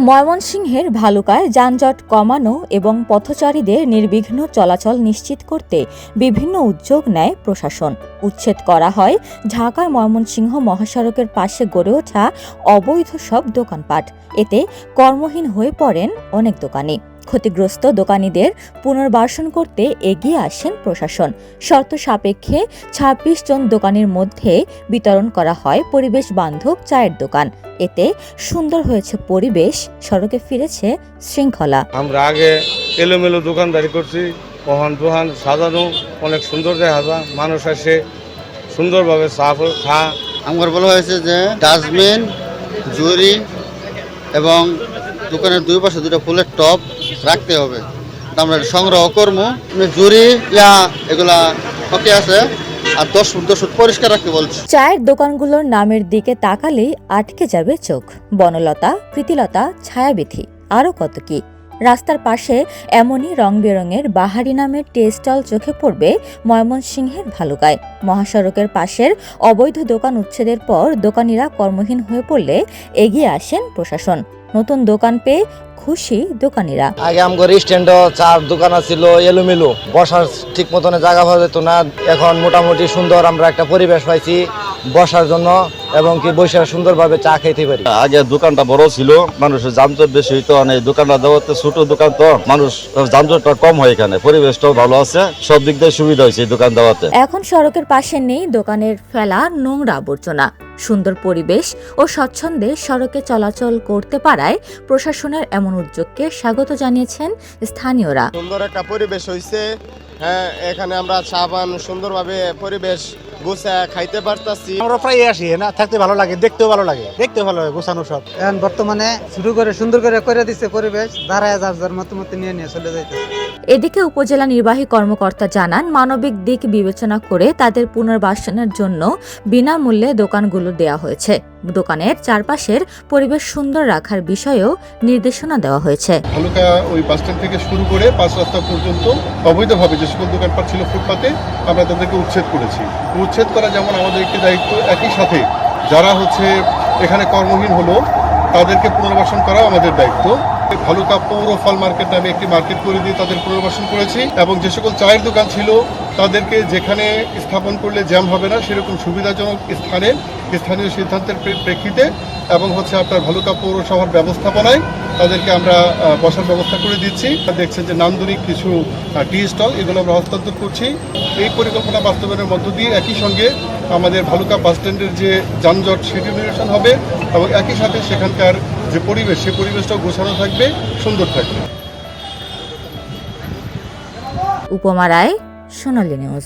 ময়মনসিংহের ভালুকায় যানজট কমানো এবং পথচারীদের নির্বিঘ্ন চলাচল নিশ্চিত করতে বিভিন্ন উদ্যোগ নেয় প্রশাসন। উচ্ছেদ করা হয় ঢাকার ময়মনসিংহ মহাসড়কের পাশে গড়ে ওঠা অবৈধ সব দোকানপাট। এতে কর্মহীন হয়ে পড়েন অনেক দোকানি। ক্ষতিগ্রস্ত দোকানীদের পুনর্বাসন করতে এগিয়ে আসেন প্রশাসন। শর্ত সাপেক্ষে ২৬ জন দোকানের মধ্যে বিতরণ করা হয় পরিবেশ বান্ধব চায়ের দোকান। এতে সুন্দর হয়েছে পরিবেশ সড়কে ফিরেছে শৃঙ্খলা। আমরা আগে এলোমেলো দোকানদারি করছি ওহান দোহান সাজানো অনেক সুন্দর দেখা যায় মানুষ আসে সুন্দরভাবে চা খা। আমার বলা হয়েছে যে ডাস্টবিন জুরি এবং দোকানের দুই পাশে দুটো ফুলের টপ রাখতে হবে। আমরা সংগ্রহ করব জুরি ইয়া, এগুলা ওকে আছে। আর দশ পরিষ্কার রাখতে বলছি। চায়ের দোকানগুলোর নামের দিকে তাকালেই আটকে যাবে চোখ। বনলতা, প্রীতিলতা ছায়াবিথি আরও কত কি। রাস্তার পাশে এমনই রং বেরঙের বাহারি নামের টি স্টল চোখে পড়বে ময়মনসিংহের ভালুকায়। মহাসড়কের পাশের অবৈধ দোকান উচ্ছেদের পর দোকানিরা কর্মহীন হয়ে পড়লে এগিয়ে আসেন প্রশাসন। নতুন দোকান পেয়ে খুশি দোকানিরা। আগে আমগর স্ট্যান্ডও চার দোকান ছিল এলোমেলো। বসার ঠিক মতন জায়গা পাওয়া যেত না। এখন মোটামুটি সুন্দর আমরা একটা পরিবেশ পাইছি। বসার জন্য এবং কি বসে সুন্দরভাবে চা খাইতে পারি। আগে দোকানটা বড় ছিল মানুষের যানজট বেশি হইতো এই দোকানটা দেওয়াতে ছোট দোকান তো মানুষ যানজটটা কম হয় এখানে পরিবেশটাও ভালো আছে সব দিক দিয়ে সুবিধা হয়েছে এই দোকান দেওয়াতে। এখন সড়কের পাশে নেই দোকানের ফেলা নোংরা আবর্জনা। সুন্দর পরিবেশ ও স্বচ্ছন্দে সড়কে চলাচল করতে পারায় প্রশাসনের এমন উদ্যোগকে স্বাগত জানিয়েছেন স্থানীয়রা। সুন্দর একটা পরিবেশ হয়েছে হ্যাঁ এখানে আমরা চা পান সুন্দরভাবে পরিবেশ গুছা খাইতে পারতাছি। আমরা প্রায় আসি না? থাকতে ভালো লাগে দেখতেও ভালো লাগে। দেখতে ভালো লাগে গোছানো সব। এখন বর্তমানে শুরু করে সুন্দর করে করে দিচ্ছে পরিবেশ দাঁড়ায় যার যার মতো মতো নিয়ে নিয়ে চলে যাইতেছে। এদিকে উপজেলা নির্বাহী কর্মকর্তা জানান, মানবিক দিক বিবেচনা করে তাদের পুনর্বাসনের জন্য বিনামূল্যে দোকানগুলো দেওয়া হয়েছে। দোকানের চারপাশের পরিবেশ সুন্দর রাখার বিষয়েও নির্দেশনা দেওয়া হয়েছে। ভালুকা ওই বাস স্ট্যান্ড থেকে শুরু করে পাঁচ রাস্তা পর্যন্ত অবৈধভাবে যে সকল দোকানপাট ছিল ফুটপাতে, আমরা তাদেরকে উচ্ছেদ করেছি। উচ্ছেদ করা যেমন আমাদের একটি দায়িত্ব, একই সাথে যারা হচ্ছে এখানে কর্মহীন হলো তাদেরকে পুনর্বাসন করাও আমাদের দায়িত্ব। ভালুকা পৌর ফল মার্কেট নামে একটি মার্কেট করে দিয়ে তাদের পুনর্বাসন করেছি এবং যে সকল চায়ের দোকান ছিল তাদেরকে যেখানে স্থাপন করলে জ্যাম হবে না, সেরকম সুবিধাজনক স্থানে, স্থানীয় সিদ্ধান্তের প্রেক্ষিতে এবং হচ্ছে আপনার ভালুকা পৌরসভার ব্যবস্থাপনায় তাদেরকে আমরা বসার ব্যবস্থা করে দিচ্ছি। দেখছেন যে নান্দনিক কিছু টি স্টল, এগুলো আমরা হস্তান্তর করছি। এই পরিকল্পনা বাস্তবায়নের মধ্য দিয়ে একই সঙ্গে আমাদের ভালুকা বাস স্ট্যান্ডের যে যানজট, সেটি নিরসন হবে এবং একই সাথে সেখানকার যে পরিবেশ, সেই পরিবেশটাও গোছানো থাকবে, সুন্দর থাকবে। উপমা রায় সোনালী নিউজ।